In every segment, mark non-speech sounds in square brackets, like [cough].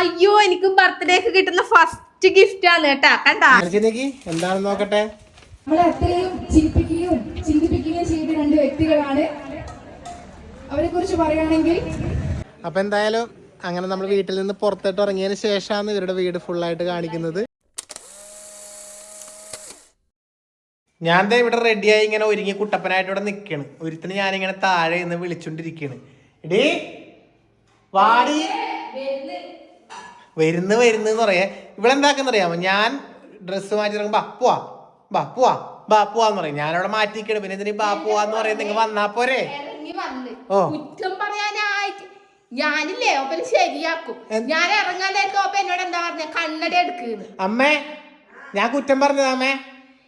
അയ്യോ എനിക്കും ബർത്ത്ഡേക്ക് കിട്ടുന്ന ഫസ്റ്റ് ഗിഫ്റ്റ് ആണ് കേട്ടാ. കണ്ടാ? എന്താണെന്ന് നോക്കട്ടെ? നമ്മളെ അത്രയും ചിരിപ്പിക്കുകയും ചിന്തിപ്പിക്കുകയും ചെയ്ത രണ്ട് വ്യക്തികളാണ്. അവരെ കുറിച്ച് പറയുകയാണെങ്കിൽ അപ്പൊ എന്തായാലും അങ്ങനെ നമ്മൾ വീട്ടിൽ നിന്ന് പുറത്തോട്ട് ഇറങ്ങിയതിന് ശേഷമാണ് ഇവരുടെ വീട് ഫുള്ളായിട്ട് കാണിക്കുന്നത്. ഞാൻ ദേ ഇവിടെ റെഡിയായി ഇങ്ങനെ ഒരുങ്ങി കുട്ടപ്പനായിട്ട് ഇവിടെ നിക്കണ്. ഒരുത്തിന് ഇങ്ങനെ താഴെ നിന്ന് വിളിച്ചോണ്ടിരിക്കണ്. എടീ വാടി. വരുന്ന് വരുന്ന് എന്ന് പറയേ. അറിയാമോ ഞാൻ ഡ്രസ്സ് മാറ്റി ഇറങ്ങും അപ്പുവാ പോവാ ബാ പോവാ ബാ പോവാന്ന് പറയും. ഞാനവിടെ മാറ്റിക്കണം പിന്നെ ഇതിന് ബാ പോവാന്ന് പറയുന്നത് നിങ്ങൾ വന്നാ പോരെ. ഓ. കുറ്റം പറയാനായിട്ട് ഞാനില്ലേ ഓപ്പൻ ശരിയാക്കും. ഞാൻ ഇറങ്ങാനായിട്ട് ഓപ്പ എന്നോട് എന്താ പറഞ്ഞ? കണ്ണട എടുക്കുന്നു. അമ്മേ ഞാൻ കുറ്റം പറഞ്ഞതാ അമ്മേ.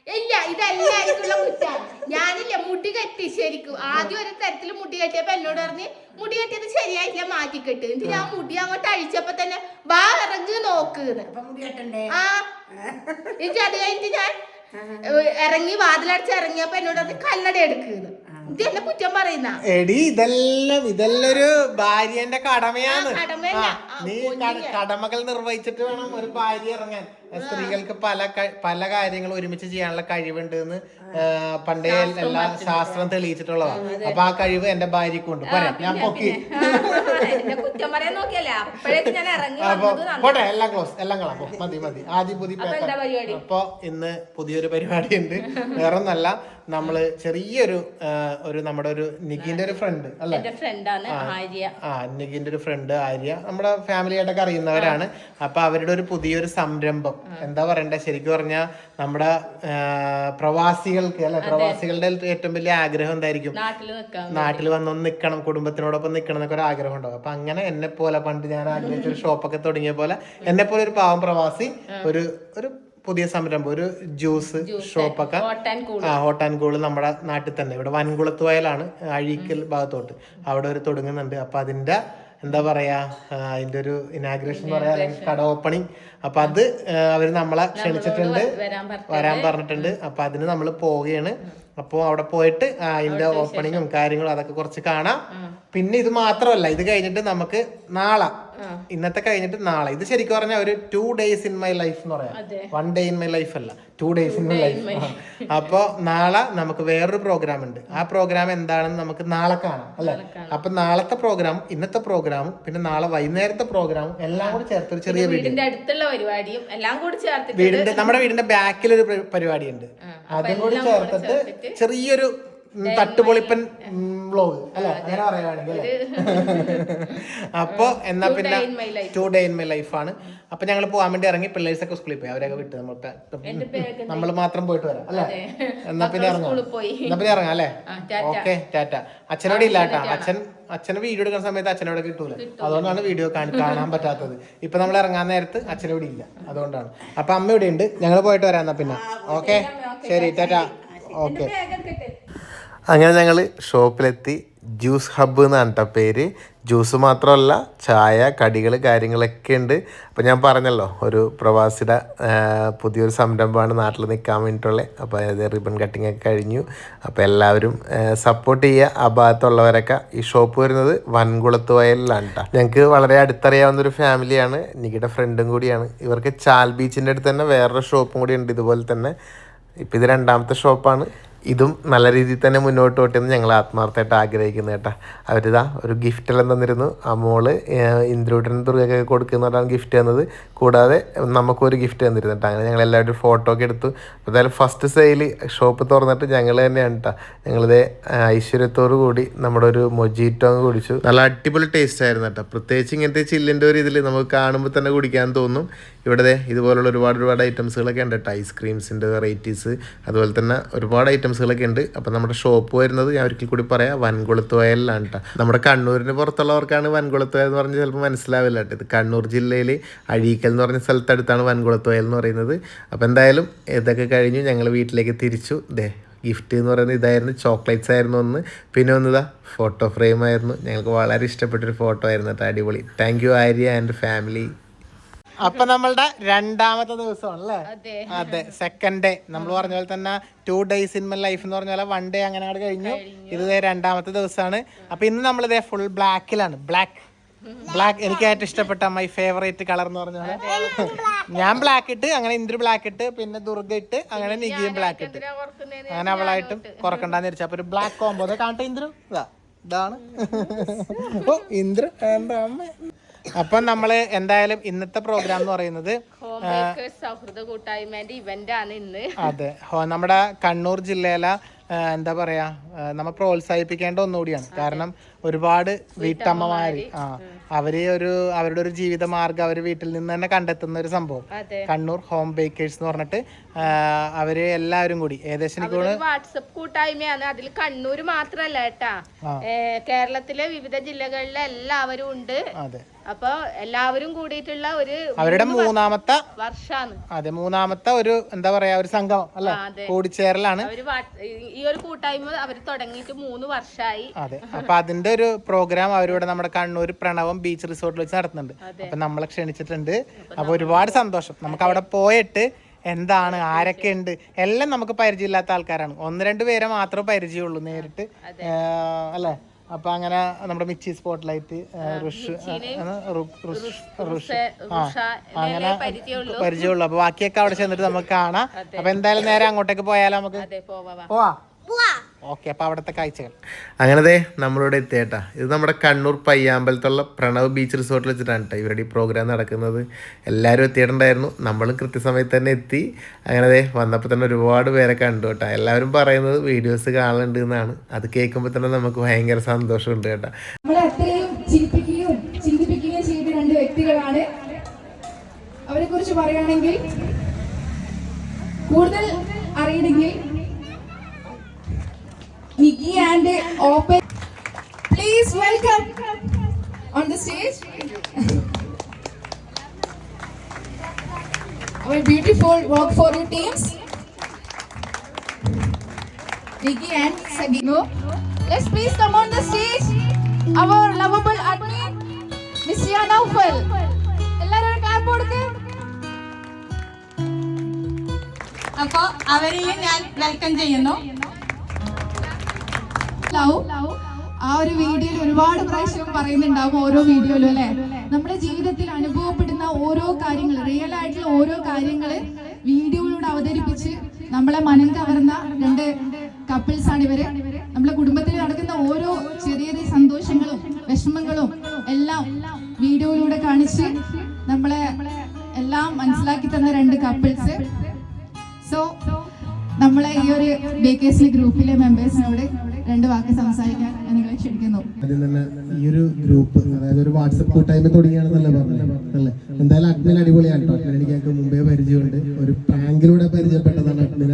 ഇല്ല ഇതെല്ലാവർക്കുള്ള കുറ്റാണ്. ഞാനില്ല മുടി കെട്ടി ശരിക്കും. ആദ്യം ഒരു തരത്തിൽ മുടി കെട്ടിയപ്പോ എന്നോട് പറഞ്ഞ് മുടി കെട്ടിയത് ശരിയായിട്ടില്ല മാറ്റിക്കെട്ട്. എന്നിട്ട് ഞാൻ മുടി അങ്ങോട്ട് അഴിച്ചപ്പോ തന്നെ വാ ഇറങ്ങി നോക്ക് ആ. എന്നിട്ട് അത് കഴിഞ്ഞിട്ട് ഞാൻ ഇറങ്ങി വാതിലടച്ച് ഇറങ്ങിയപ്പോ എന്നോട് അത് കല്ലട എടുക്കുന്നു. കുറ്റം പറയുന്ന. എടി ഇതെല്ലാം ഇതെല്ലാം ഒരു ഭാര്യന്റെ കടമയാണ്. നീ കടമകൾ നിർവഹിച്ചിട്ട് വേണം ഒരു ഭാര്യ ഇറങ്ങാൻ. സ്ത്രീകൾക്ക് പല പല കാര്യങ്ങൾ ഒരുമിച്ച് ചെയ്യാനുള്ള കഴിവുണ്ട് എന്ന് പണ്ടേ എല്ലാ ശാസ്ത്രം തെളിയിച്ചിട്ടുള്ളതാണ് അപ്പൊ ആ കഴിവ് എന്റെ ഭാര്യക്കുണ്ട് പറയാം ഞാൻ പൊക്കി. എന്നെ കുറ്റം പറയാൻ നോക്കിയല്ലേ? അപ്പോഴേക്ക് ഞാൻ ഇറങ്ങി അപ്പൊ വന്നത് നന്നായി. പോട്ടെ എല്ലാം ക്ലോസ് എല്ലാം കളാം മതി മതി. ആദ്യം പുതിയ അപ്പൊ എന്താ പരിപാടി? അപ്പൊ ഇന്ന് പുതിയൊരു പരിപാടി ഉണ്ട് വേറൊന്നല്ല നമ്മൾ ചെറിയൊരു ഒരു നമ്മുടെ ഒരു നിഖിന്റെ ഒരു ഫ്രണ്ട് അല്ലെ? ആ. നിഖിന്റെ ഒരു ഫ്രണ്ട് ആര്യ. നമ്മുടെ ഫാമിലി ആയിട്ടൊക്കെ അറിയുന്നവരാണ്. അപ്പൊ അവരുടെ ഒരു പുതിയൊരു സംരംഭം. എന്താ പറയണ്ടേ? ശരിക്കും പറഞ്ഞാൽ നമ്മുടെ പ്രവാസികൾക്ക് അല്ലെ? പ്രവാസികളുടെ ഏറ്റവും വലിയ ആഗ്രഹം എന്തായിരിക്കും? നാട്ടിൽ വന്നൊന്ന് നിൽക്കണം കുടുംബത്തിനോടൊപ്പം നിൽക്കണം എന്നൊക്കെ ഒരു ആഗ്രഹം ഉണ്ടാവും. അപ്പൊ അങ്ങനെ എന്നെ പോലെ പണ്ട് ഞാൻ ആഗ്രഹിച്ച ഒരു ഷോപ്പൊക്കെ തുടങ്ങിയ പോലെ [laughs] എന്നെ പോലെ ഒരു പാവം പ്രവാസി ഒരു ഒരു പുതിയ സംരംഭം ഒരു ജ്യൂസ് ഷോപ്പൊക്കെ. കൂൾ ആ ഹോട്ട് ആൻഡ് കൂൾ നമ്മുടെ നാട്ടിൽ തന്നെ. ഇവിടെ വൻകുളത്ത് വയലാണ് അഴീക്കൽ ഭാഗത്തോട്ട്. അവിടെ ഒരു തുടങ്ങുന്നുണ്ട്. അപ്പൊ അതിന്റെ എന്താ പറയാ അതിന്റെ ഒരു ഇനാഗ്രേഷൻ പറയാ അല്ലെങ്കിൽ കട ഓപ്പണിങ് അപ്പൊ അത് അവർ അവർ നമ്മളെ ക്ഷണിച്ചിട്ടുണ്ട്. വരാൻ പറഞ്ഞിട്ടുണ്ട്. അപ്പൊ അതിന് നമ്മൾ പോവുകയാണ്. അപ്പൊ അവിടെ പോയിട്ട് അതിന്റെ ഓപ്പണിങ്ങും കാര്യങ്ങളും അതൊക്കെ കുറച്ച് കാണാം. പിന്നെ ഇത് മാത്രമല്ല ഇത് കഴിഞ്ഞിട്ട് നമുക്ക് നാളെ ഇന്നത്തെ കഴിഞ്ഞിട്ട് നാളെ. ഇത് ശരിക്കും പറഞ്ഞാൽ ഒരു two days in my life എന്ന് പറയാം. One day in my life അല്ല. Two days in my life അപ്പോൾ നാളെ നമുക്ക് വേറൊരു പ്രോഗ്രാം ഉണ്ട്. ആ പ്രോഗ്രാം എന്താണെന്ന് നമുക്ക് നാളെ കാണാം അല്ലേ? അപ്പൊ നാളത്തെ പ്രോഗ്രാം ഇന്നത്തെ പ്രോഗ്രാമും പിന്നെ നാളെ വൈകുന്നേരത്തെ പ്രോഗ്രാമും എല്ലാം കൂടി ചേർത്ത് ഒരു ചെറിയ വീടിന്റെ അടുത്തുള്ള പരിപാടിയും എല്ലാം കൂടി ചേർത്ത് വീടിന്റെ നമ്മുടെ വീടിന്റെ ബാക്കിൽ ഒരു പരിപാടി ഉണ്ട് അതും കൂടി ചേർത്തിട്ട് ചെറിയൊരു തട്ടുപൊളിപ്പൻ വ്ലോഗ് അല്ലെ? അങ്ങനെ പറയുകയാണെങ്കിൽ അപ്പോൾ [laughs] എന്നാ പിന്നെ. ടു ഡേ ഇൻ മൈ ലൈഫാണ് അപ്പൊ ഞങ്ങൾ പോകാൻ വേണ്ടി ഇറങ്ങി പിള്ളേഴ്സൊക്കെ സ്കൂളിൽ പോയി. അവരൊക്കെ വിട്ട് നമ്മൾ നമ്മൾ മാത്രം പോയിട്ട് വരാം. അല്ലെ? എന്നാ പിന്നെ ഇറങ്ങാം എന്നാ പിന്നെ ഇറങ്ങാം അല്ലെ. Okay tata. അച്ഛനോട് ഇല്ല കേട്ടാ. അച്ഛൻ അച്ഛന് വീഡിയോ എടുക്കുന്ന സമയത്ത് അച്ഛനോട് കിട്ടൂല. അതുകൊണ്ടാണ് വീഡിയോ കാണാൻ പറ്റാത്തത്. ഇപ്പൊ നമ്മൾ ഇറങ്ങാൻ നേരത്ത് അച്ഛനോട് ഇല്ല. അതുകൊണ്ടാണ്. അപ്പൊ അമ്മ ഇവിടെ ഉണ്ട്. ഞങ്ങൾ പോയിട്ട് വരാം എന്നാ പിന്നെ. ഓക്കെ? ശരി ടാറ്റ. ഓക്കെ. അങ്ങനെ ഞങ്ങൾ ഷോപ്പിലെത്തി. ജ്യൂസ് ഹബ്ബ് എന്നാണ് കേട്ടോ പേര്. ജ്യൂസ് മാത്രമല്ല ചായ കടികൾ കാര്യങ്ങളൊക്കെ ഉണ്ട്. അപ്പോൾ ഞാൻ പറഞ്ഞല്ലോ ഒരു പ്രവാസിയുടെ പുതിയൊരു സംരംഭമാണ് നാട്ടിൽ നിൽക്കാൻ വേണ്ടിയിട്ടുള്ളത് അപ്പോൾ അത് റിബൺ കട്ടിംഗ് ഒക്കെ കഴിഞ്ഞു. അപ്പോൾ എല്ലാവരും സപ്പോർട്ട് ചെയ്യുക. ആ ഭാഗത്തുള്ളവരൊക്കെ ഈ ഷോപ്പ് വരുന്നത് വൻകുളത്ത് വയലിലാണ് കേട്ടോ ഞങ്ങൾക്ക് വളരെ അടുത്തറിയാവുന്ന ഒരു ഫാമിലിയാണ് നിക്കിയുടെ ഫ്രണ്ടും കൂടിയാണ്. ഇവർക്ക് ചാൽ ബീച്ചിന്റെ അടുത്ത് തന്നെ വേറൊരു ഷോപ്പും കൂടി ഉണ്ട് ഇതുപോലെ തന്നെ. ഇപ്പം ഇത് രണ്ടാമത്തെ ഷോപ്പാണ് ഇതും നല്ല രീതിയിൽ തന്നെ മുന്നോട്ട് പോട്ടെന്ന് ഞങ്ങൾ ആത്മാർത്ഥമായിട്ട് ആഗ്രഹിക്കുന്നത് കേട്ടോ. അവരിതാ ഒരു ഗിഫ്റ്റ് എല്ലാം തന്നിരുന്നു. ആ മോൾ ഇന്ദ്രൂട്ടൻ ദുർഗയൊക്കെ കൊടുക്കുന്നതാണ് ഗിഫ്റ്റ് തന്നത്. കൂടാതെ നമുക്കൊരു ഗിഫ്റ്റ് തന്നിരുന്നു കേട്ടോ. അങ്ങനെ ഞങ്ങൾ എല്ലാവരും ഫോട്ടോ ഒക്കെ എടുത്തു. എന്തായാലും ഫസ്റ്റ് സെയിൽ ഷോപ്പ് തുറന്നിട്ട് ഞങ്ങൾ തന്നെയാണ് കേട്ടോ. ഞങ്ങളിത് ഐശ്വര്യത്തോടു കൂടി നമ്മുടെ ഒരു മൊജീറ്റോ കുടിച്ചു. നല്ല അടിപൊളി ടേസ്റ്റ് ആയിരുന്നു കേട്ടോ. പ്രത്യേകിച്ച് ഇങ്ങനത്തെ ചില്ലിന്റെ ഒരു ഇതിൽ നമുക്ക് കാണുമ്പോൾ തന്നെ കുടിക്കാൻ തോന്നും. ഇവിടെ ഇതുപോലുള്ള ഒരുപാട് ഒരുപാട് ഐറ്റംസുകളൊക്കെ ഉണ്ട് കേട്ടോ. ഐസ്ക്രീംസിന്റെ വെറൈറ്റീസ് അതുപോലെ തന്നെ ഒരുപാട് ഐറ്റംസുകളൊക്കെ ഉണ്ട്. അപ്പോൾ നമ്മുടെ ഷോപ്പ് വരുന്നത് ഞാൻ ഒരിക്കൽ കൂടി പറയാം വൻകുളത്ത് വയലിലാണ് കേട്ടോ നമ്മുടെ കണ്ണൂരിന് പുറത്തുള്ളവർക്കാണ് വൻകുളത്ത് വയൽ എന്ന് പറഞ്ഞാൽ ചിലപ്പോൾ മനസ്സിലാവില്ല കേട്ടോ ഇത് കണ്ണൂർ ജില്ലയിൽ അഴീക്കൽ എന്ന് പറഞ്ഞ സ്ഥലത്തടുത്താണ് വൻകുളത്ത് വയൽ എന്ന് പറയുന്നത്. അപ്പോൾ എന്തായാലും ഇതൊക്കെ കഴിഞ്ഞു ഞങ്ങൾ വീട്ടിലേക്ക് തിരിച്ചു. ദേ ഗിഫ്റ്റ് എന്ന് പറയുന്നത് ഇതായിരുന്നു ചോക്ലേറ്റ്സ് ആയിരുന്നു ഒന്ന്. പിന്നെ ഒന്നിതാ ഫോട്ടോ ഫ്രെയിം ആയിരുന്നു. ഞങ്ങൾക്ക് വളരെ ഇഷ്ടപ്പെട്ടൊരു ഫോട്ടോ ആയിരുന്നു കേട്ടോ അടിപൊളി. Thank you Arya and family. അപ്പൊ നമ്മളുടെ രണ്ടാമത്തെ ദിവസമാണ് അല്ലേ അതെ സെക്കൻഡ് ഡേ നമ്മൾ പറഞ്ഞ പോലെ തന്നെ two days in my life എന്ന് പറഞ്ഞ പോലെ വൺ ഡേ അങ്ങനെ അങ്ങോട്ട് കഴിഞ്ഞു. ഇത് രണ്ടാമത്തെ ദിവസമാണ്. അപ്പൊ ഇന്ന് നമ്മൾ ഇതേ ഫുൾ ബ്ലാക്കിലാണ് ബ്ലാക്ക് ബ്ലാക്ക് എനിക്ക് ഏറ്റവും ഇഷ്ടപ്പെട്ട മൈ ഫേവറേറ്റ് കളർ എന്ന് പറഞ്ഞാൽ ഞാൻ ബ്ലാക്ക് ഇട്ട് അങ്ങനെ ഇന്ദ്ര ബ്ലാക്ക് ഇട്ട് പിന്നെ ദുർഗ ഇട്ട് അങ്ങനെ നികിയും ബ്ലാക്ക് ഇട്ട്. അങ്ങനെ അവളായിട്ടും കുറക്കണ്ടെന്ന് വിചാരിച്ചു. അപ്പൊ ഒരു ബ്ലാക്ക് കോമ്പോ കാണട്ടെ ഇന്ദ്രു. ഇതാ ഇതാണ്. ഓ ഇന്ദ്ര എന്താ അമ്മ? അപ്പൊ നമ്മൾ എന്തായാലും ഇന്നത്തെ പ്രോഗ്രാം എന്ന് പറയുന്നത് ഹോം മേക്കേഴ്സ് സൗഹൃദ കൂട്ടായ്മേന്റെ ഇവന്റ് ആണ് ഇന്ന്. അതെ. നമ്മുടെ കണ്ണൂർ ജില്ലയിലെ എന്താ പറയാ നമ്മ പ്രോത്സാഹിപ്പിക്കേണ്ട ഒന്നുകൂടിയാണ്. കാരണം ഒരുപാട് വീട്ടമ്മമാര്. ആ അവർ ഒരു അവരുടെ ഒരു ജീവിത മാർഗം അവർ വീട്ടിൽ നിന്ന് തന്നെ കണ്ടെത്തുന്ന ഒരു സംഭവം. കണ്ണൂർ ഹോം ബേക്കേഴ്സ് എന്ന് പറഞ്ഞിട്ട് അവർ എല്ലാവരും കൂടി. ഏകദേശം വാട്സപ്പ് കൂട്ടായ്മയാണ്. അതിൽ കണ്ണൂർ മാത്രല്ല കേട്ടാ. കേരളത്തിലെ വിവിധ ജില്ലകളിലെ എല്ലാവരും ഉണ്ട്. അതെ. അപ്പൊ എല്ലാവരും കൂടിയിട്ടുള്ള ഒരു അവരുടെ മൂന്നാമത്തെ വർഷാണ്. അതെ മൂന്നാമത്തെ ഒരു എന്താ പറയാ ഒരു സംഘം അല്ലെ. കൂടിച്ചേരലാണ്. ഈ ഒരു കൂട്ടായ്മ അവർ തുടങ്ങിയിട്ട് മൂന്ന് വർഷമായി അതെ. അപ്പൊ അതിന്റെ ഒരു പ്രോഗ്രാം അവരിവിടെ നമ്മുടെ കണ്ണൂർ പ്രണവം ബീച്ച് റിസോർട്ടിൽ വെച്ച് നടത്തുന്നുണ്ട്. അപ്പൊ നമ്മളെ ക്ഷണിച്ചിട്ടുണ്ട്. അപ്പൊ ഒരുപാട് സന്തോഷം. നമുക്ക് അവിടെ പോയിട്ട് എന്താണ് ആരൊക്കെ ഉണ്ട് എല്ലാം നമുക്ക് പരിചയമില്ലാത്ത ആൾക്കാരാണ്. ഒന്ന് രണ്ട് പേരെ മാത്രമേ പരിചയമുള്ളൂ നേരിട്ട്. അല്ലേ? അപ്പൊ അങ്ങനെ നമ്മുടെ മിച്ചി സ്പോട്ട് ലൈറ്റ് ഋഷ് അങ്ങനെ പരിചയമുള്ളൂ. പരിചയമുള്ളൂ. അപ്പൊ ബാക്കിയൊക്കെ അവിടെ ചെന്നിട്ട് നമുക്ക് കാണാം. അപ്പൊ എന്തായാലും നേരെ അങ്ങോട്ടേക്ക് പോയാലോ നമുക്ക്? അതെ പോവാ. പോവാ. ഓക്കെ അപ്പൊ അവിടുത്തെ കാഴ്ചകൾ. അങ്ങനത്തെ നമ്മളിവിടെ എത്തിയേട്ടാ. ഇത് നമ്മുടെ കണ്ണൂർ പയ്യാമ്പലത്തുള്ള പ്രണവ് ബീച്ച് റിസോർട്ടിൽ വെച്ചിട്ടാണ് കേട്ടോ ഇവരുടെ ഈ പ്രോഗ്രാം നടക്കുന്നത്. എല്ലാവരും എത്തിയിട്ടുണ്ടായിരുന്നു. നമ്മളും കൃത്യസമയത്ത് തന്നെ എത്തി. അങ്ങനെ വന്നപ്പോൾ തന്നെ ഒരുപാട് പേരെ കണ്ടു കേട്ടോ എല്ലാവരും പറയുന്നത് വീഡിയോസ് കാണലുണ്ട് എന്നാണ്. അത് കേൾക്കുമ്പോൾ തന്നെ നമുക്ക് ഭയങ്കര സന്തോഷമുണ്ട് കേട്ടോ. നമ്മളെ അത്രയും ചിരിപ്പിക്കുകയും ചിന്തിപ്പിക്കുകയും ചെയ്ത രണ്ട് വ്യക്തികളാണ്. അവരെ കുറിച്ച് പറയുകയാണെങ്കിൽ കൂടുതൽ അറിയണമെങ്കിൽ Nikki and open please welcome on the stage our beautiful work for you teams Nikki and Sagino. Let's please come on the stage. Our lovable admin, Miss Yana Ufal. എല്ലാവരും ഒരു clap കൊടുക്ക്. അപ്പൊ അവരെയും ഞാൻ വെൽക്കം ചെയ്യുന്നു love ആ ഒരു വീഡിയോയിൽ ഒരുപാട് പ്രാവശ്യം പറയുന്നുണ്ടാവും ഓരോ വീഡിയോയിലും അല്ലെ? നമ്മുടെ ജീവിതത്തിൽ അനുഭവപ്പെടുന്ന ഓരോ കാര്യങ്ങൾ റിയൽ ആയിട്ടുള്ള ഓരോ കാര്യങ്ങൾ വീഡിയോയിലൂടെ അവതരിപ്പിച്ച് നമ്മളെ മനം കവർന്ന രണ്ട് കപ്പിൾസ് ആണ് ഇവർ. നമ്മളെ കുടുംബത്തിൽ നടക്കുന്ന ഓരോ ചെറിയ ചെറിയ സന്തോഷങ്ങളും വിഷമങ്ങളും എല്ലാം വീഡിയോയിലൂടെ കാണിച്ച് നമ്മളെ എല്ലാം മനസ്സിലാക്കി തന്ന രണ്ട് കപ്പിൾസ് സോ നമ്മളെ ഈ ഒരു ബേക്കേഴ്സ് ഗ്രൂപ്പിലെ മെമ്പേഴ്സിനോട് രണ്ട് വാക്ക് സംസാരിക്കാൻ നിങ്ങളെ ക്ഷണിക്കുന്നു. ഈ ഒരു ഗ്രൂപ്പ് അതായത് ഒരു വാട്സപ്പ് കൂട്ടായ്മ തുടങ്ങിയാണെന്നല്ലേ പറഞ്ഞത് അല്ലേ? എന്തായാലും അഡ്മിൻ അടിപൊളിയാണ് കേട്ടോ. അഡ്മിൻ എനിക്ക് ഞങ്ങൾക്ക് മുമ്പേ പരിചയമുണ്ട്. ഒരു പ്രാങ്കിലൂടെ പരിചയപ്പെട്ടതാണ് അഡ്മിന.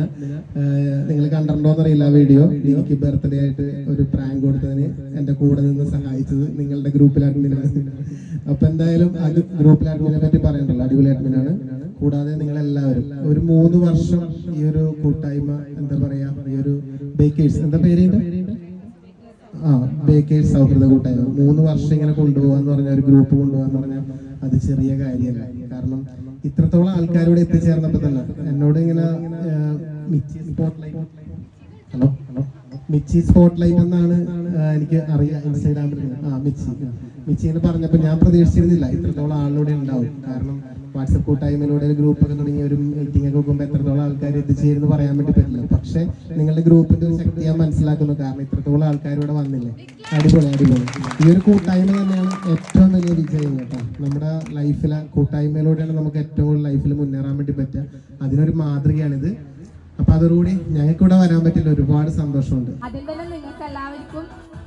നിങ്ങൾ കണ്ടിട്ടുണ്ടോന്ന് അറിയില്ല വീഡിയോ. എനിക്ക് ബർത്ത്ഡേ ആയിട്ട് ഒരു പ്രാങ്ക് കൊടുത്തതിന് എന്റെ കൂടെ നിന്ന് സഹായിച്ചത് നിങ്ങളുടെ ഗ്രൂപ്പിൽ അഡ്മിനാണ്. അപ്പൊ എന്തായാലും അത് ഗ്രൂപ്പിൽ അഡ്മിനെ പറ്റി പറയണ്ടല്ലോ. അടിപൊളി അഡ്മിനാണ്. കൂടാതെ നിങ്ങൾ എല്ലാവരും ഒരു മൂന്ന് വർഷം ഈ ഒരു കൂട്ടായ്മ എന്താ പറയാ ഈ ഒരു ബേക്കേഴ്സ് എന്താ പേര്? ആ ബേക്കേഴ്സ് സൗഹൃദ കൂട്ടായ്മ. മൂന്ന് വർഷം ഇങ്ങനെ കൊണ്ടുപോകാന്ന് പറഞ്ഞ ഒരു ഗ്രൂപ്പ് കൊണ്ടുപോകാന്ന് പറഞ്ഞാൽ അത് ചെറിയ കാര്യമല്ല. കാരണം ഇത്രത്തോളം ആൾക്കാരോട് എത്തിച്ചേർന്നപ്പോ തന്നെ എന്നോട് ഇങ്ങനെ Michi spotlight hello hello Michi spotlight എന്നാണ് എനിക്ക് അറിയാം ഇൻസ്റ്റാഗ്രാമിൽ ആ മിച്ചി. മിച്ചി എന്ന് പറഞ്ഞപ്പോൾ ഞാൻ പ്രതീക്ഷിച്ചിരുന്നില്ല. ഇത്രത്തോളം ആളിലൂടെ ഉണ്ടാവും. കാരണം വാട്സപ്പ് കൂട്ടായ്മയിലൂടെ ഒരു ഗ്രൂപ്പ് ഒക്കെ തുടങ്ങി ഒരു മീറ്റിംഗ് ഒക്കെ വെക്കുമ്പോൾ എത്രത്തോളം ആൾക്കാർ എത്തിച്ചേരുന്ന് പറയാൻ വേണ്ടി പറ്റില്ല. പക്ഷെ നിങ്ങളുടെ ഗ്രൂപ്പിന്റെ ഒരു ശക്തി ഞാൻ മനസ്സിലാക്കുന്നു. കാരണം ഇത്രത്തോളം ആൾക്കാർ ഇവിടെ വന്നില്ലേ. അടിപൊളി അടിപൊളി. ഈ ഒരു കൂട്ടായ്മ തന്നെയാണ് ഏറ്റവും വലിയ വിജയം കേട്ടോ. നമ്മുടെ ലൈഫിലെ കൂട്ടായ്മയിലൂടെയാണ് നമുക്ക് ഏറ്റവും കൂടുതൽ ലൈഫിൽ മുന്നേറാൻ വേണ്ടി പറ്റുക. അതിനൊരു മാതൃകയാണിത്. അപ്പൊ അതോടുകൂടി ഞങ്ങൾക്ക് ഇവിടെ വരാൻ പറ്റില്ല. ഒരുപാട് സന്തോഷമുണ്ട്. അതിൽ തന്നെ നിങ്ങൾക്ക് എല്ലാവർക്കും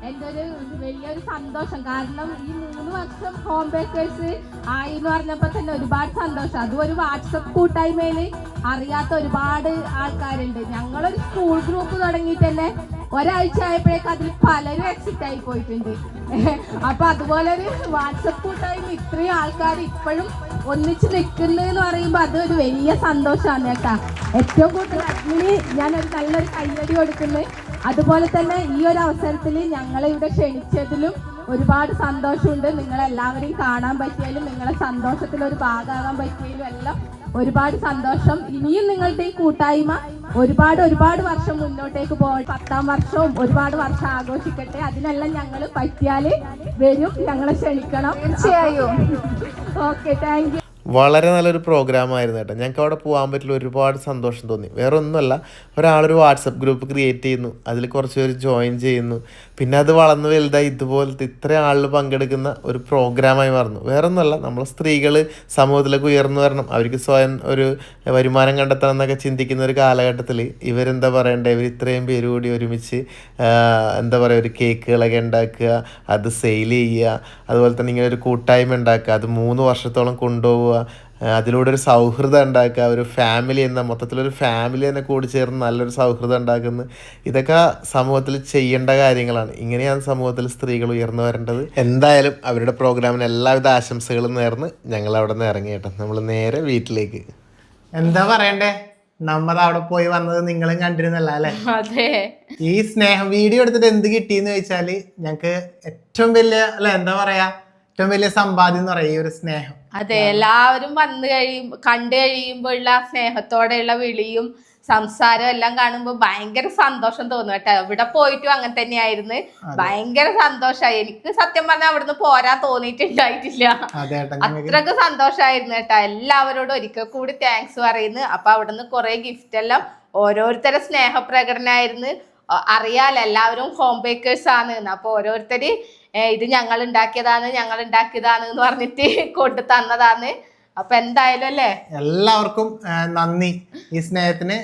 എന്റെ ഒരു വലിയൊരു സന്തോഷം. കാരണം ഈ മൂന്ന് വർഷം ഹോം ബേക്കേഴ്സ് ആയി എന്ന് പറഞ്ഞപ്പോൾ തന്നെ ഒരുപാട് സന്തോഷം. അതും വാട്സപ്പ് കൂട്ടായ്മയിൽ അറിയാത്ത ഒരുപാട് ആൾക്കാരുണ്ട്. ഞങ്ങളൊരു സ്കൂൾ ഗ്രൂപ്പ് തുടങ്ങിയിട്ട് തന്നെ ഒരാഴ്ച ആയപ്പോഴേക്കും അതിൽ പലരും എക്സിറ്റ് ആയി പോയിട്ടുണ്ട്. [laughs] അപ്പൊ അതുപോലെ ഒരു വാട്സപ്പ് കൂട്ടായ്മ ഇത്രയും ആൾക്കാർ ഇപ്പോഴും ഒന്നിച്ച് നിൽക്കുന്നു എന്ന് പറയുമ്പോൾ അതൊരു വലിയ സന്തോഷമാണ് കേട്ടാ. ഏറ്റവും കൂടുതൽ അഗ്നി ഞാൻ ഒരു നല്ലൊരു കയ്യടി കൊടുക്കുന്നു. അതുപോലെ തന്നെ ഈ ഒരു അവസരത്തിൽ ഞങ്ങളെ ഇവിടെ ക്ഷണിച്ചതിലും ഒരുപാട് സന്തോഷമുണ്ട്. നിങ്ങളെല്ലാവരെയും കാണാൻ പറ്റിയാലും നിങ്ങളെ സന്തോഷത്തിൽ ഒരു ഭാഗമാകാൻ പറ്റിയാലും എല്ലാം ഒരുപാട് സന്തോഷം. ഇനിയും നിങ്ങളുടെ ഈ കൂട്ടായ്മ ഒരുപാട് ഒരുപാട് വർഷം മുന്നോട്ടേക്ക് പോയി പത്താം വർഷവും ഒരുപാട് വർഷം ആഘോഷിക്കട്ടെ. അതിനെല്ലാം ഞങ്ങൾ പറ്റിയാൽ വരും. ഞങ്ങളെ ക്ഷണിക്കണം. തീർച്ചയായും. Okay thank you. വളരെ നല്ലൊരു പ്രോഗ്രാം ആയിരുന്നു കേട്ടോ. ഞങ്ങൾക്ക് അവിടെ പോകാൻ പറ്റില്ല ഒരുപാട് സന്തോഷം തോന്നി. വേറെ ഒന്നുമല്ല ഒരാളൊരു വാട്സപ്പ് ഗ്രൂപ്പ് ക്രിയേറ്റ് ചെയ്യുന്നു. അതിൽ കുറച്ച് പേര് ജോയിൻ ചെയ്യുന്നു. പിന്നെ അത് വളർന്ന് വലുതായി ഇതുപോലത്തെ ഇത്ര ആളിൽ പങ്കെടുക്കുന്ന ഒരു പ്രോഗ്രാമായി മാറുന്നു. വേറെ ഒന്നുമല്ല നമ്മൾ സ്ത്രീകൾ സമൂഹത്തിലേക്ക് ഉയർന്നു വരണം. അവർക്ക് സ്വയം ഒരു വരുമാനം കണ്ടെത്തണം എന്നൊക്കെ ചിന്തിക്കുന്ന ഒരു കാലഘട്ടത്തിൽ ഇവരെന്താ പറയണ്ടേ? ഇവർ ഇത്രയും പേര് കൂടി ഒരുമിച്ച് എന്താ പറയുക ഒരു കേക്കുകളൊക്കെ ഉണ്ടാക്കുക അത് സെയിൽ ചെയ്യുക അതുപോലെ തന്നെ ഇങ്ങനെ ഒരു കൂട്ടായ്മ ഉണ്ടാക്കുക അത് മൂന്ന് വർഷത്തോളം കൊണ്ടുപോവുക അതിലൂടെ ഒരു സൗഹൃദം ഉണ്ടാക്കുക ഒരു ഫാമിലി എന്ന മൊത്തത്തിലൊരു ഫാമിലി തന്നെ കൂടി ചേർന്ന് നല്ലൊരു സൗഹൃദം ഉണ്ടാക്കുന്നു ഇതൊക്കെ സമൂഹത്തിൽ ചെയ്യേണ്ട കാര്യങ്ങളാണ്. ഇങ്ങനെയാണ് സമൂഹത്തിൽ സ്ത്രീകൾ ഉയർന്നു വരേണ്ടത്. എന്തായാലും അവരുടെ പ്രോഗ്രാമിന് എല്ലാവിധ ആശംസകളും നേർന്ന് ഞങ്ങൾ അവിടെ നിന്ന് ഇറങ്ങി കേട്ടോ. നമ്മൾ നേരെ വീട്ടിലേക്ക്. എന്താ പറയണ്ടേ? നമ്മത് അവിടെ പോയി വന്നത് നിങ്ങളും കണ്ടിരുന്നല്ല അല്ലേ? അതെ. ഈ സ്നേഹം വീഡിയോ എടുത്തിട്ട് എന്ത് കിട്ടിയെന്ന് ചോദിച്ചാൽ ഞങ്ങക്ക് ഏറ്റവും വലിയ അല്ലെ എന്താ പറയാ? ഏറ്റവും വലിയ സമ്പാദ്യം എന്ന് പറയാം ഈ ഒരു സ്നേഹം. അതെ എല്ലാവരും വന്നു കഴിയുമ്പോ കണ്ടു കഴിയുമ്പോഴുള്ള സ്നേഹത്തോടെയുള്ള വിളിയും സംസാരം എല്ലാം കാണുമ്പോൾ ഭയങ്കര സന്തോഷം തോന്നും കേട്ടോ. ഇവിടെ പോയിട്ടും അങ്ങനെ തന്നെയായിരുന്നു. ഭയങ്കര സന്തോഷമായി. എനിക്ക് സത്യം പറഞ്ഞാൽ അവിടുന്ന് പോരാൻ തോന്നിയിട്ടുണ്ടായിട്ടില്ല. അത്രയ്ക്ക് സന്തോഷമായിരുന്നു കേട്ടോ. എല്ലാവരോടും ഒരിക്കൽ കൂടി താങ്ക്സ് പറയുന്നു. അപ്പൊ അവിടുന്ന് കുറെ ഗിഫ്റ്റ് എല്ലാം ഓരോരുത്തരുടെ സ്നേഹപ്രകടനമായിരുന്നു അ- അറിയാലോ എല്ലാവരും ഹോം ബേക്കേഴ്സ് ആണ് എന്ന്. അപ്പൊ ഓരോരുത്തര് ഏ, ഇത് ഞങ്ങൾ ഉണ്ടാക്കിയതാണ് ഞങ്ങൾ ഉണ്ടാക്കിയതാണ് എന്ന് പറഞ്ഞിട്ട് [laughs] കൊണ്ടു തന്നതാണ്. അപ്പൊ എന്തായാലും അല്ലേ? എല്ലാവർക്കും നന്ദി. ഈ സ്നേഹത്തിന്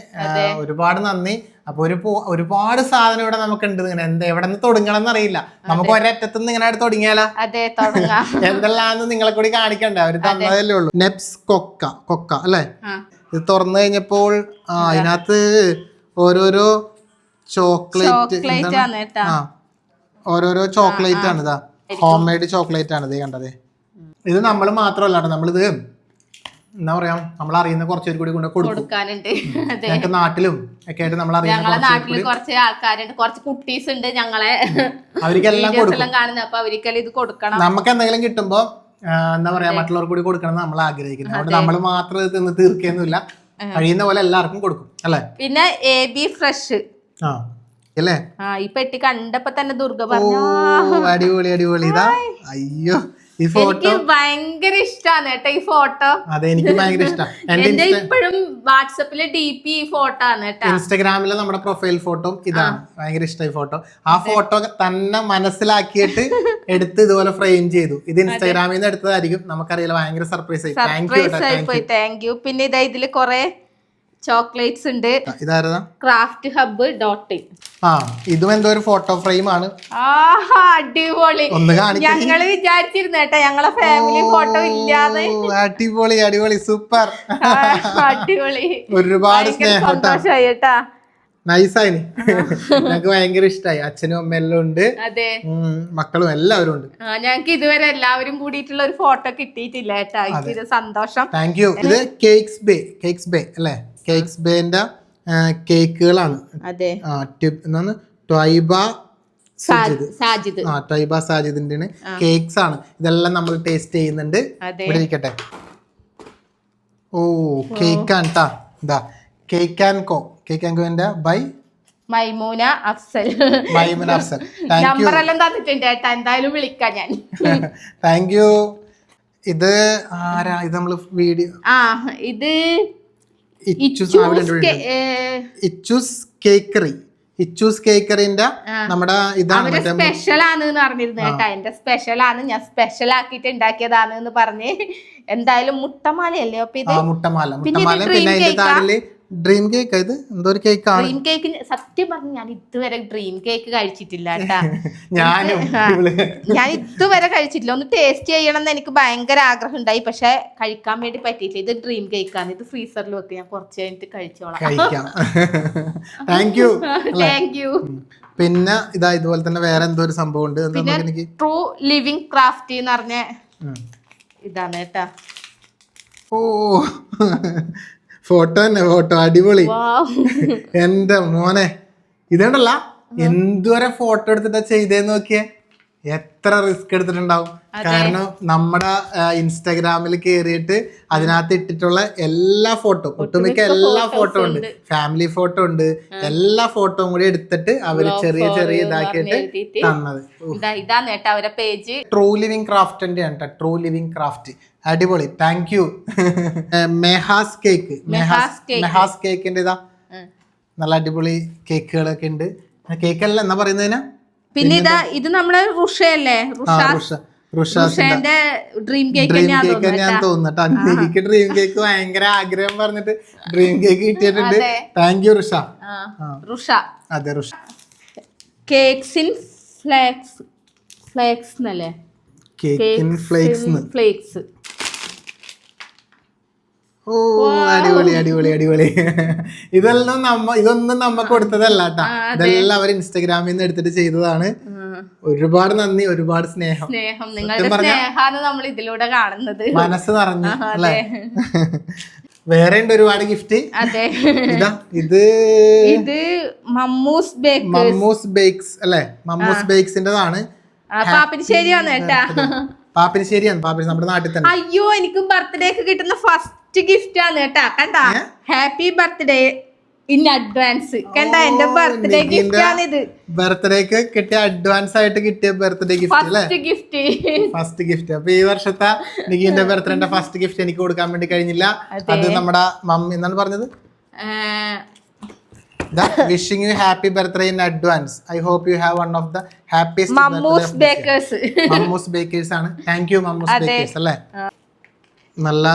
ഒരുപാട് നന്ദി. അപ്പൊ ഒരു ഒരുപാട് സാധനം ഇവിടെ നമുക്ക് ഉണ്ട് ഇങ്ങനെ. എന്താ എവിടെ നിന്ന് തുടങ്ങണം എന്നറിയില്ല നമുക്ക് ഒരറ്റത്ത് നിന്ന് ഇങ്ങനെ തുടങ്ങിയാലോ? അതെ [laughs] എന്തെല്ലാന്ന് നിങ്ങളെ കൂടി കാണിക്കണ്ട? അവർ തന്നതല്ലേ ഉള്ളൂ. നെപ്സ് കൊക്ക കൊക്ക അല്ലേ? ഇത് തുറന്നു കഴിഞ്ഞപ്പോൾ അതിനകത്ത് ഓരോരോ ചോക്ലേറ്റ് ചോക്ലേറ്റ് ആണ് കേട്ടോ ആ. ഓരോരോ ചോക്ലേറ്റ് ആണ് ഇതാ ഹോം മെയ്ഡ് ചോക്ലേറ്റ് ആണ് ഇത് കണ്ടത്. ഇത് നമ്മൾ മാത്രമല്ല കേട്ടോ നമ്മളിത് എന്താ പറയാ നമ്മൾ അറിയുന്ന കുറച്ചുപേർ കൂടി കൊണ്ട് കൊടുക്കും. കൊടുക്കാനുണ്ട്. [laughs] അതെ. ഞങ്ങൾക്ക് നാട്ടിലും ഒക്കെ ആയിട്ട് നമ്മൾ അറിയുന്ന ഞങ്ങളെ കുറച്ച് നാട്ടിൽ കുറച്ച് ആൾക്കാരുണ്ട്. കുറച്ച് കുട്ടീസ് ഉണ്ട് ഞങ്ങളെ. അവർക്കെല്ലാം [laughs] കൊടുക്കും. എല്ലാം കാണുന്നത്. അപ്പൊ അവർക്കെല്ലാം ഇത് കൊടുക്കണം. നമുക്ക് എന്തെങ്കിലും കിട്ടുമ്പോ ആ, എന്താ പറയാ മറ്റുള്ളവർക്ക് കൂടി കൊടുക്കണം നമ്മൾ ആഗ്രഹിക്കുന്നത് അതുകൊണ്ട് നമ്മൾ മാത്രം ഇത് തിന്ന് തീർക്കുകയൊന്നുമില്ല കഴിയുന്ന പോലെ എല്ലാവർക്കും കൊടുക്കും. അല്ലെ? പിന്നെ എ ബി ഫ്രഷ് അല്ലേ? ഈ പെട്ടി കണ്ടപ്പോ തന്നെ ദുർഗ പറഞ്ഞു അടിപൊളി അടിപൊളി. ഇതാ അയ്യോ ഈ ഫോട്ടോ. ഭയങ്കര ഇഷ്ടാണ് കേട്ടോ ഈ ഫോട്ടോ. അതെ എനിക്ക് ഭയങ്കര ഇഷ്ടം. എന്റെ ഇപ്പോഴും വാട്സപ്പിലെ ഡി പി ഈ ഫോട്ടോ ആണ് കേട്ടോ. ഇൻസ്റ്റാഗ്രാമിലെ നമ്മുടെ പ്രൊഫൈൽ ഫോട്ടോ ഇതാണ് ഭയങ്കര ഇഷ്ടമായി ഫോട്ടോ. ആ ഫോട്ടോ തന്നെ മനസ്സിലാക്കിയിട്ട് എടുത്ത് ഇതുപോലെ ഫ്രെയിം ചെയ്തു. ഇത് ഇൻസ്റ്റാഗ്രാമിൽ നിന്ന് എടുത്തതായിരിക്കും. നമുക്കറിയില്ല ഭയങ്കര സർപ്രൈസ് ആയി താങ്ക് യു സർപ്രൈസ് ആയി താങ്ക് യു പിന്നെ ഇതാ ഇതിൽ കൊറേ ചോക്ലേറ്റ്സ് ഉണ്ട്. ഇതാരതാ? ക്രാഫ്റ്റ് ഹബ്ബ് ഡോട്ട് ആ ഇതും എന്തോ ഒരു ഫോട്ടോ ഫ്രെയിം ആണ്. അടിപൊളി. ഞങ്ങൾ. ഞങ്ങൾ വിചാരിച്ചിരുന്നു കേട്ടോ ഞങ്ങളെ ഫാമിലി ഫോട്ടോ ഇല്ലാതെ. അടിപൊളി അടിപൊളി സൂപ്പർ അടിപൊളി. ഒരുപാട് സ്നേഹം കേട്ടോ. ഞങ്ങൾക്ക് ഭയങ്കര ഇഷ്ടമായി അച്ഛനും അമ്മ എല്ലാം ഉണ്ട്. മക്കളും എല്ലാവരും ഉണ്ട്. ആ, ഞങ്ങക്ക് ഇതുവരെ എല്ലാവരും കൂടിയിട്ടുള്ള ഒരു ഫോട്ടോ കിട്ടിയിട്ടില്ല കേട്ടാ. സന്തോഷം. താങ്ക് യു ഇത് കേക്ക്സ് ബേ കേക്ക്സ് ബേ അല്ലേ? കേക്ക്സ് ബേന്റെ കേക്കുകളാണ്. അതെ. ട്വൈബ സാജിദ്. ആ ട്വൈബ സാജിദിന്റെ കേക്സ് ആണ് ഇതെല്ലാം നമ്മൾ ടേസ്റ്റ് ചെയ്യുന്നുണ്ട്. ഇവിടെ ഇരിക്കട്ടെ. ഓ കേക്ക് ആണ് ട്ടാ ഇതാ cake and co. Cake and കോന്റെ by. Maimoona Afsal. Maimoona Afsal. Number എല്ലാം തന്നിട്ടുണ്ട്. എന്തായാലും വിളിക്കാം ഞാൻ. [laughs] താങ്ക് യു ഇത് ആരാ? ഇത് നമ്മൾ വീഡിയോ ആ ഇത് ഇച്ചൂസ്. കേക്കറി ഇച്ചൂസ് കേക്കറിന്റെ നമ്മുടെ ഇതാണ് സ്പെഷ്യൽ ആണ് പറഞ്ഞിരുന്നു കേട്ടാ. എന്റെ സ്പെഷ്യൽ ആണ്. ഞാൻ സ്പെഷ്യൽ ആക്കിയിട്ട് ഉണ്ടാക്കിയതാണ് എന്ന് പറഞ്ഞ്. എന്തായാലും മുട്ടമാലയല്ലേ? അപ്പൊ ഇത് മുട്ടമാല. മുട്ടമാല പിന്നെ അതിന്റെ ഡ്രീം കേക്ക് ഇത്? എന്തോ ഒരു കേക്ക് ആണ് ഡ്രീം കേക്ക് സത്യം പറഞ്ഞു ഞാൻ ഇതുവരെ ഡ്രീം കേക്ക് കഴിച്ചിട്ടില്ല കേട്ടാ. [laughs] ഞാനും ഞാൻ ഇതുവരെ കഴിച്ചിട്ടില്ല. ഒന്ന് ടേസ്റ്റ് ചെയ്യണം എന്ന് എനിക്ക് ഭയങ്കര ആഗ്രഹം ഉണ്ടായി പക്ഷെ കഴിക്കാൻ വേണ്ടി പറ്റിയിട്ടില്ല. ഇത് ഡ്രീം കേക്ക് ആണ്. ഇത് ഫ്രീസറിൽ വെക്ക്. ഞാൻ കുറച്ച് കഴിഞ്ഞിട്ട് കഴിച്ചോളാം. താങ്ക് യു താങ്ക് യു പിന്നെ ഇതാ ഇതുപോലെ തന്നെ വേറെ എന്തോ ഒരു സംഭവം ഉണ്ട് ട്രൂ ലിവിങ് ക്രാഫ്റ്റ് എന്ന് പറഞ്ഞ ഇതാണ് കേട്ടാ. ഓ. ഫോട്ടോ തന്നെ ഫോട്ടോ അടിപൊളി. എന്റെ മോനെ ഇതേണ്ടല്ല? എന്തുവരെ ഫോട്ടോ എടുത്തിട്ടാ ചെയ്തേന്ന് നോക്കിയേ? എത്ര റിസ്ക് എടുത്തിട്ടുണ്ടാവും? കാരണം നമ്മുടെ ഇൻസ്റ്റാഗ്രാമിൽ കയറിയിട്ട് അതിനകത്ത് ഇട്ടിട്ടുള്ള എല്ലാ ഫോട്ടോ ഒട്ടുമിക്ക എല്ലാ ഫോട്ടോ ഉണ്ട്. ഫാമിലി ഫോട്ടോ ഉണ്ട്. എല്ലാ ഫോട്ടോയും കൂടി എടുത്തിട്ട് അവർ ചെറിയ ചെറിയ ഇതാക്കിയിട്ട് തന്നത്. ഇതാ ഇതാണ് കേട്ടോ അവരെ പേജ് ട്രൂ ലിവിങ് ക്രാഫ്റ്റിന്റെ ആണ് ട്രൂ ലിവിങ് ക്രാഫ്റ്റ് അടിപൊളി. Thank you Mehas cake Mehas കേക്കിന്റെ ഇതാ. നല്ല അടിപൊളി കേക്കുകളൊക്കെ ഉണ്ട്. കേക്കല്ല എന്നാ പറയുന്നതിനാ? പിന്നെ ഇതാ ഇത് റുഷയല്ലേ റുഷ റുഷാസിന്റെ റുഷേന്റെ ഡ്രീം കേക്ക് തോന്നുന്നു എനിക്ക് ഡ്രീം കേക്ക് ഭയങ്കര ആഗ്രഹം പറഞ്ഞിട്ട് ഡ്രീം കേക്ക് കിട്ടിയിട്ടുണ്ട്. Thank you Rusha. റുഷ. അതെ Rusha. Cakes in flakes flakes എന്നല്ലേ? ഇൻ ഫ്ലേക്സ് ഫ്ലേക്സ് ഓ അടിപൊളി അടിപൊളി അടിപൊളി. [laughs] ഇതെല്ലാം നമ്മ ഇതൊന്നും നമ്മ കൊടുത്തതല്ല കേട്ടാ. ഇതെല്ലാം അവർ ഇൻസ്റ്റാഗ്രാമിൽ നിന്ന് എടുത്തിട്ട് ചെയ്തതാണ്. ഒരുപാട് നന്ദി ഒരുപാട് സ്നേഹം. സ്നേഹം. നിങ്ങളുടെ സ്നേഹാണ് നമ്മൾ ഇതിലൂടെ കാണുന്നത്. മനസ്സ് നിറഞ്ഞു അല്ലേ? [laughs] വേറെ ഉണ്ട് ഒരുപാട് ഗിഫ്റ്റ് അതെ. ഇതാ ഇത് മമ്മൂസ് ബേക്ക് മമ്മൂസ് ബേക്സ് അല്ലെ? മമ്മൂസ് ബേക്സിന്റെതാണ് പാപ്പിനിശ്ശേരിയാണ് കേട്ടാ. പാപ്പിനിശ്ശേരിയാണ് പാപ്പിനി നമ്മുടെ നാട്ടിൽ തന്നെ. അയ്യോ എനിക്കും ബർത്ത്ഡേക്ക് കിട്ടുന്ന ഫസ്റ്റ് ഗിഫ്റ്റ് ആണ് കേട്ടാ. കണ്ട? ഹാപ്പി ബർത്ത്ഡേ ഇൻ അഡ്വാൻസ് കണ്ട? എന്റെ ബർത്ത്ഡേ ഗിഫ്റ്റ് ആണിത്. ബർത്ത്ഡേക്ക് കിട്ടിയ അഡ്വാൻസ് ആയിട്ട് കിട്ടിയ birthday gift first gift first gift അപ്പൊ ഈ വർഷത്തെ നികിന്റെ ബർത്ത്ഡേന്റെ ഫസ്റ്റ് ഗിഫ്റ്റ് എനിക്ക് കൊടുക്കാൻ വേണ്ടി കഴിഞ്ഞില്ല. അത്. നമ്മുടെ മമ്മി എന്നാണ് പറഞ്ഞത്? Wishing you happy birthday in advance I hope you have one of the happiest Mammoos bakers Mammoos bakers ആണ്. താങ്ക് യു മമ്മൂസ് ബേക്കേഴ്സ് അല്ലേ? നല്ല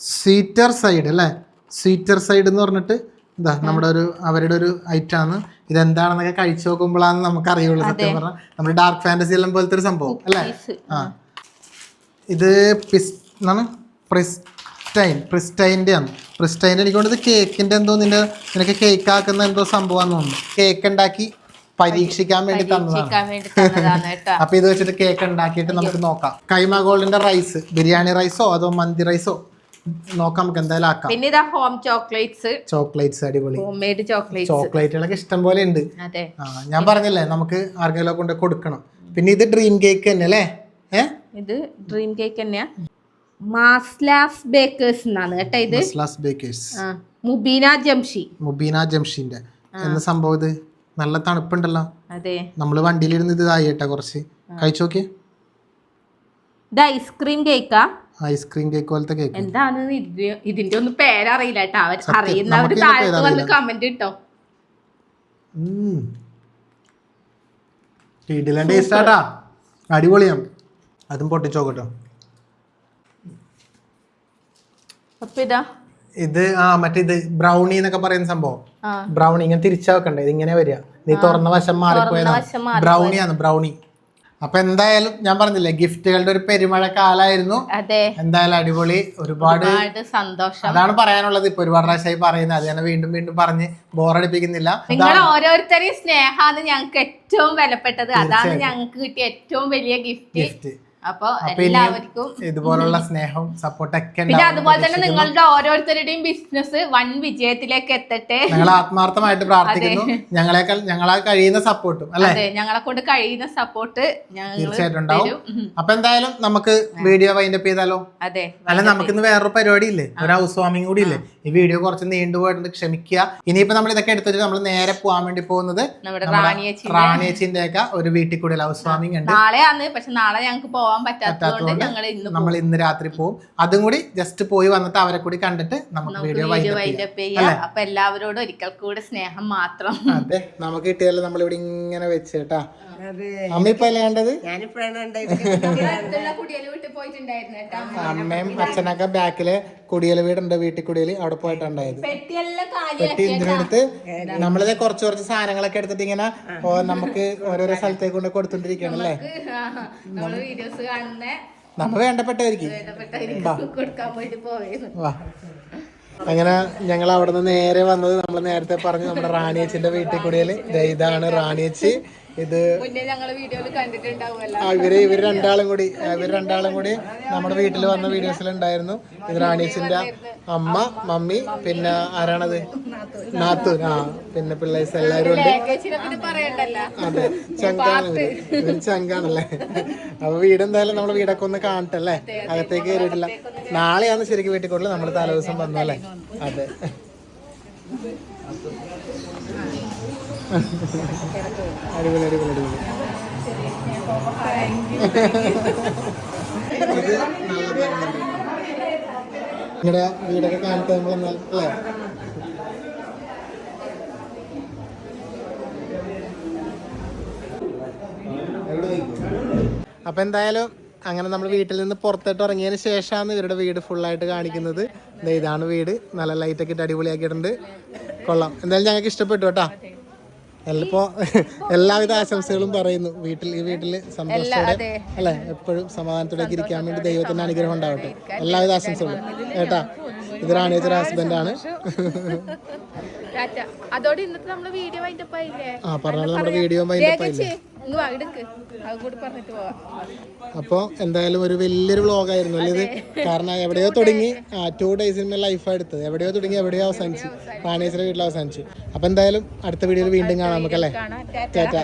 സീറ്റർ സൈഡ്. അല്ലേ? സീറ്റർ സൈഡ് എന്ന് പറഞ്ഞിട്ട് ഇതാ നമ്മുടെ ഒരു അവരുടെ ഒരു ഐറ്റം ആണ് ഇതെന്താണെന്നൊക്കെ കഴിച്ചു നോക്കുമ്പോഴാണ് നമുക്ക് അറിയുള്ളൂ സത്യം പറഞ്ഞാൽ നമ്മുടെ ഡാർക്ക് ഫാന്റസി എല്ലാം പോലത്തെ ഒരു സംഭവം അല്ലേ? ആ. ഇത് പിസ് എന്നാണ് പ്രിസ്റ്റൈൻ പ്രിസ്റ്റൈന്റെ ആണ് പ്രിസ്റ്റൈൻ എനിക്ക് തോന്നുന്നത് കേക്കിന്റെ എന്തോ നിന്റെ നിനക്ക് കേക്ക് ആക്കുന്ന എന്തോ സംഭവമാണെന്ന് തോന്നുന്നു. കേക്ക് ഉണ്ടാക്കി പരീക്ഷിക്കാൻ വേണ്ടി തന്നതാണ്. [laughs] അപ്പൊ ഇത് വെച്ചിട്ട് കേക്ക് ഉണ്ടാക്കിയിട്ട് നമുക്ക് നോക്കാം. കൈമ ഗോൾഡിന്റെ റൈസ് ബിരിയാണി റൈസോ അതോ മന്തി റൈസോ നോക്കാം നമുക്ക് എന്തായാലും ആക്കാം. പിന്നെ ഇതാ ഹോം ചോക്ലേറ്റ്സ് ചോക്ലേറ്റ്സ് അടിപൊളി. ഹോം മെയ്ഡ് ചോക്ലേറ്റ്സ് ചോക്ലേറ്റുകളൊക്കെ ഇഷ്ടം പോലെ ഉണ്ട്. അതെ. ആ ഞാൻ പറഞ്ഞില്ലേ നമുക്ക് ആർക്കെങ്കിലും കൊണ്ട് കൊടുക്കണം. പിന്നെ ഇത് ഡ്രീം കേക്ക് തന്നെ അല്ലേ? ഏഹ് ഇത് ഡ്രീം കേക്ക് തന്നെയാ. മാസ്ലാസ് ബേക്കേഴ്സ് എന്നാണ് കേട്ടോ ഇത്. മാസ്ലാസ് ബേക്കേഴ്സ് മുബീന ജംഷി. മുബീന ജംഷിന്റെ. എന്ന സംഭവം ഇത്? നല്ല തണുപ്പുണ്ടല്ലോ. നമ്മൾ വണ്ടിയിലിരുന്ന് ഇത് ആയിട്ടാ കുറച്ച്. കഴിച്ചു നോക്കിയേ. ഇത് ഐസ്ക്രീം കേക്കാ ഐസ്ക്രീം കേക്ക് പോലത്തെ കേക്ക് എന്താണ് ഇത്? ഇതിന്റെ ഒന്നും പേരറിയില്ല കേട്ടോ. അവർ താഴത്ത് വന്ന്. കമന്റ് ഇട്ടോ. ടേസ്റ്റ് ആട്ടാ. അടിപൊളിയാണ് അതും പൊട്ടിച്ചോക്കട്ടോ അപ്പൊ ഇതാ. ഇത് ആ മറ്റേ ഇത് ബ്രൗണി എന്നൊക്കെ പറയുന്ന സംഭവം. ബ്രൗണി ഇങ്ങനെ തിരിച്ചാ വെക്കണ്ടേ? ഇത് ഇങ്ങനെ വരിക നീ തുറന്ന വശം മാറിപ്പോയതാണ് ബ്രൗണി ബ്രൗണിയാണ് ബ്രൗണി അപ്പൊ എന്തായാലും ഞാൻ പറഞ്ഞില്ലേ ഗിഫ്റ്റുകളുടെ ഒരു പെരുമഴ കാലായിരുന്നു എന്തായാലും അടിപൊളി. ഒരുപാട് സന്തോഷം. അതാണ് പറയാനുള്ളത്. ഇപ്പൊ ഒരുപാട് പ്രാവശ്യമായി പറയുന്നത്. അത് ഞാൻ വീണ്ടും വീണ്ടും പറഞ്ഞ് ബോറടിപ്പിക്കുന്നില്ല. നിങ്ങൾ ഓരോരുത്തരെയും സ്നേഹാണ് ഞങ്ങൾക്ക് ഏറ്റവും വിലപ്പെട്ടത്. അതാണ് ഞങ്ങൾക്ക് കിട്ടിയ ഏറ്റവും വലിയ ഗിഫ്റ്റ്. അപ്പൊ അപ്പൊ എല്ലാവർക്കും ഇതുപോലുള്ള സ്നേഹവും സപ്പോർട്ടൊക്കെ പിന്നെ അതുപോലെ തന്നെ നിങ്ങളുടെ ഓരോരുത്തരുടെയും ബിസിനസ് വൻ വിജയത്തിലേക്ക് എത്തട്ടെ. ഞങ്ങൾ ആത്മാർത്ഥമായിട്ട് പ്രാർത്ഥിക്കുന്നു. ഞങ്ങളെക്കാൾ ഞങ്ങളാൽ കഴിയുന്ന സപ്പോർട്ടും അല്ലെ? ഞങ്ങളെ കൊണ്ട് കഴിയുന്ന സപ്പോർട്ട് തീർച്ചയായിട്ടും ഉണ്ടാവും അപ്പൊ എന്തായാലും നമുക്ക് വീഡിയോ വൈൻഡപ്പ് ചെയ്താലോ? അതെ അല്ല നമുക്കിന്ന് വേറൊരു പരിപാടി ഇല്ലേ ഒരു ഹൗസ് വാമിങ് കൂടി ഇല്ലേ? ഈ വീഡിയോ കുറച്ച് നീണ്ടുപോയിട്ടുണ്ട് ക്ഷമിക്കുക. ഇനിയിപ്പോ നമ്മൾ ഇതൊക്കെ എടുത്തിട്ട് നമ്മൾ നേരെ പോകാൻ വേണ്ടി പോകുന്നത് റാണിയച്ചിന്റെ ഒക്കെ ഒരു വീട്ടിൽ കൂടി ഹൗസ് വാമിങ് ഉണ്ട്. നാളെയാണ് പക്ഷെ നാളെ ഞങ്ങൾക്ക് പോവാൻ പറ്റാത്തതുകൊണ്ട് പറ്റാത്തതുകൊണ്ട് ഞങ്ങൾ ഇന്ന് നമ്മൾ ഇന്ന് രാത്രി പോകും അതും കൂടി ജസ്റ്റ് പോയി വന്നിട്ട് അവരെ കൂടി കണ്ടിട്ട് നമുക്ക് വീഡിയോ വൈൻഡപ്പ് ചെയ്യാം. അപ്പൊ എല്ലാവരോടും ഒരിക്കൽ കൂടി സ്നേഹം മാത്രം. അതെ. നമുക്ക് കിട്ടിയാലും നമ്മൾ ഇവിടെ ഇങ്ങനെ വെച്ച് കേട്ടാ. അമ്മ ഇപ്പൊ അല്ലേ കണ്ടത്? അമ്മയും അച്ഛനൊക്കെ ബാക്കിൽ കുടിയൽ വീടുണ്ട് വീട്ടിൽ കുടിയൽ അവിടെ പോയിട്ടുണ്ടായത് പെട്ടി ഇതിനെടുത്ത് നമ്മളിത് കുറച്ച് കുറച്ച് സാധനങ്ങളൊക്കെ എടുത്തിട്ട് ഇങ്ങനെ നമുക്ക് ഓരോരോ സ്ഥലത്തേക്ക് കൊണ്ട് കൊടുത്തോണ്ടിരിക്കണം അല്ലേ? നമ്മ വേണ്ടപ്പെട്ടവർക്ക്. അങ്ങനെ ഞങ്ങൾ അവിടെ നിന്ന് നേരെ വന്നത് നമ്മൾ നേരത്തെ പറഞ്ഞു നമ്മുടെ റാണിയച്ചിന്റെ വീട്ടിൽ കൂടിയാൽ ഇതാണ് റാണിയച്ചി ഇത് ഇവർ ഇവർ രണ്ടാളും കൂടി ഇവർ ഇവർ രണ്ടാളും കൂടി നമ്മുടെ വീട്ടിൽ വന്ന വീഡിയോസിൽ ഉണ്ടായിരുന്നു ഇത് റാണീസിന്റെ അമ്മ മമ്മി പിന്നെ ആരാണത്? നാത്തു. ആ പിന്നെ പിള്ളേഴ്സ് എല്ലാവരും ഉണ്ട്. അതെ ചങ്കാണ് ഇവർ. ചങ്കാണല്ലേ? അപ്പൊ വീട് എന്തായാലും നമ്മുടെ വീടൊക്കെ ഒന്ന് കാണട്ടല്ലേ? അകത്തേക്ക് കയറിയിട്ടില്ല നാളെയാണ് ശരിക്കും വീട്ടിൽ കൂടുതൽ നമ്മൾ തലേ ദിവസം വന്നു അല്ലേ? അതെ. അടിപൊളി അടിപൊളി അടിപൊളി. നിങ്ങളുടെ വീടൊക്കെ കാണട്ടെ നമ്മൾ അല്ലേ? അപ്പൊ എന്തായാലും അങ്ങനെ നമ്മൾ വീട്ടിൽ നിന്ന് പുറത്തോട്ട് ഇറങ്ങിയതിന് ശേഷമാണ് ഇവരുടെ വീട് ഫുള്ളായിട്ട് കാണിക്കുന്നത്. ഇതാണ് വീട്. നല്ല ലൈറ്റൊക്കെ ഇട്ട് അടിപൊളിയാക്കിയിട്ടുണ്ട്. കൊള്ളാം. എന്തായാലും ഞങ്ങൾക്ക് ഇഷ്ടപ്പെട്ടു കേട്ടാ. എല്ലപ്പോ എല്ലാവിധ ആശംസകളും പറയുന്നു വീട്ടിൽ ഈ വീട്ടിൽ സന്തോഷത്തോടെ അല്ലെ എപ്പോഴും സമാധാനത്തോടെ ഇരിക്കാൻ വേണ്ടി ദൈവത്തിന്റെ അനുഗ്രഹം ഉണ്ടാവട്ടെ എല്ലാവിധ ആശംസകളും കേട്ടാ ഇത് ഇതൊരു ഹസ്ബൻഡ് ആണ്. അതോടെ ഇന്നത്തെ നമ്മുടെ വീഡിയോ വൈൻഡപ്പ് ആയില്ലേ ആ പറഞ്ഞ നമ്മുടെ വീഡിയോ വൈൻഡപ്പ് ആയില്ലേ അപ്പോൾ എന്തായാലും ഒരു വലിയൊരു വ്ളോഗായിരുന്നു അല്ലേ ഇത്? കാരണം [laughs] എവിടെയോ തുടങ്ങി. ആ ടു ഡേയ്സിന്റെ ലൈഫ് എടുത്തത്. എവിടെയോ തുടങ്ങി എവിടെയോ അവസാനിച്ചു. റാണേശ്വര വീട്ടിൽ അവസാനിച്ചു. അപ്പോൾ എന്തായാലും അടുത്ത വീഡിയോയിൽ വീണ്ടും കാണാം നമുക്കല്ലേ. ടാറ്റ.